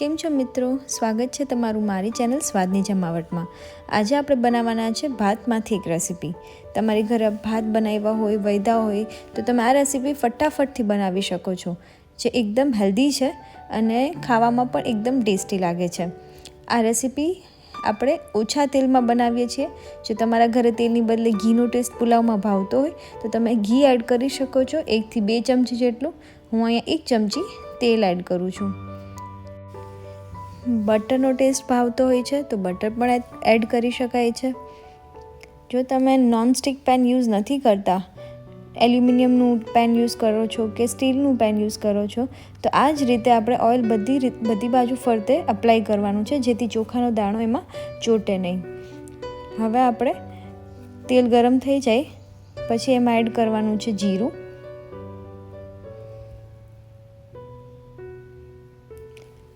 કેમ છો મિત્રો? સ્વાગત છે તમારું મારી ચેનલ સ્વાદની જમાવટમાં. આજે આપણે બનાવવાના છે ભાતમાંથી એક રેસીપી. તમારી ઘરે ભાત બનાવ્યા હોય, વૈદા હોય, તો તમે આ રેસીપી ફટાફટથી બનાવી શકો છો, જે એકદમ હેલ્ધી છે અને ખાવામાં પણ એકદમ ટેસ્ટી લાગે છે. આ રેસીપી આપણે ઓછા તેલમાં બનાવીએ છીએ. જો તમારા ઘરે તેલની બદલે ઘીનો ટેસ્ટ પુલાવમાં ભાવતો હોય, તો તમે ઘી એડ કરી શકો છો, એકથી બે ચમચી જેટલું. હું અહીંયા એક ચમચી તેલ એડ કરું છું. બટરનો ટેસ્ટ ભાવતો હોય છે, તો બટર પણ એડ કરી શકાય છે. જો તમે નોનસ્ટિક પેન યુઝ નથી કરતા, એલ્યુમિનિયમનું પેન યુઝ કરો છો કે સ્ટીલનું પેન યુઝ કરો છો, તો આ જ રીતે આપણે ઓઇલ બધી બધી બાજુ ફરતે અપ્લાય કરવાનું છે, જેથી ચોખાનો દાણો એમાં ચોટે નહીં. હવે આપણે તેલ ગરમ થઈ જાય, પછી એમાં એડ કરવાનું છે જીરું.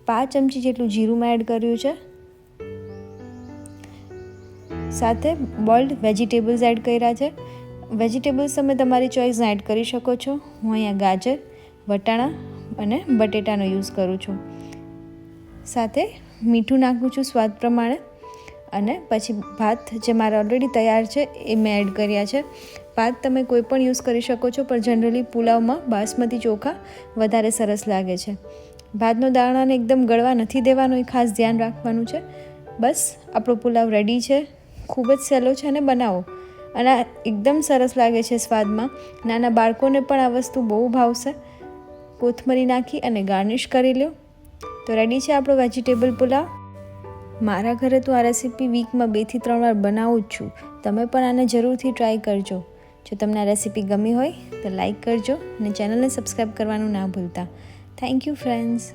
પાંચ ચમચી જેટલું જીરું એડ કર્યું છે. સાથે બોઇલ્ડ વેજીટેબલ્સ એડ કર્યા છે. વેજીટેબલ્સ તમે તમારી ચોઈસના એડ કરી શકો છો. હું અહીંયા ગાજર, વટાણા અને બટેટાનો યુઝ કરું છું. સાથે મીઠું નાખું છું સ્વાદ પ્રમાણે અને પછી ભાત જે મારા ઓલરેડી તૈયાર છે એ મેં એડ કર્યા છે. ભાત તમે કોઈ પણ યુઝ કરી શકો છો, પણ જનરલી પુલાવમાં બાસમતી ચોખા વધારે સરસ લાગે છે. ભાતનો દાણાને એકદમ ગળવા નથી દેવાનો, એ ખાસ ધ્યાન રાખવાનું છે. બસ, આપણો પુલાવ રેડી છે. ખૂબ જ સહેલો છે અને બનાવો. અને એકદમ સરસ લાગે છે સ્વાદમાં. નાના બાળકોને પણ આ વસ્તુ બહુ ભાવશે. કોથમરી નાખી અને ગાર્નિશ કરી લો તો રેડી છે આપણો વેજીટેબલ પુલાવ? મારા ઘરે તો આ રેસીપી વીકમાં બેથી ત્રણ વાર બનાવું જ છું. તમે પણ આને જરૂરથી ટ્રાય કરજો. જો તમને આ રેસીપી ગમી હોય, તો લાઈક કરજો અને ચેનલને સબસ્ક્રાઈબ કરવાનું ના ભૂલતા. Thank you, friends.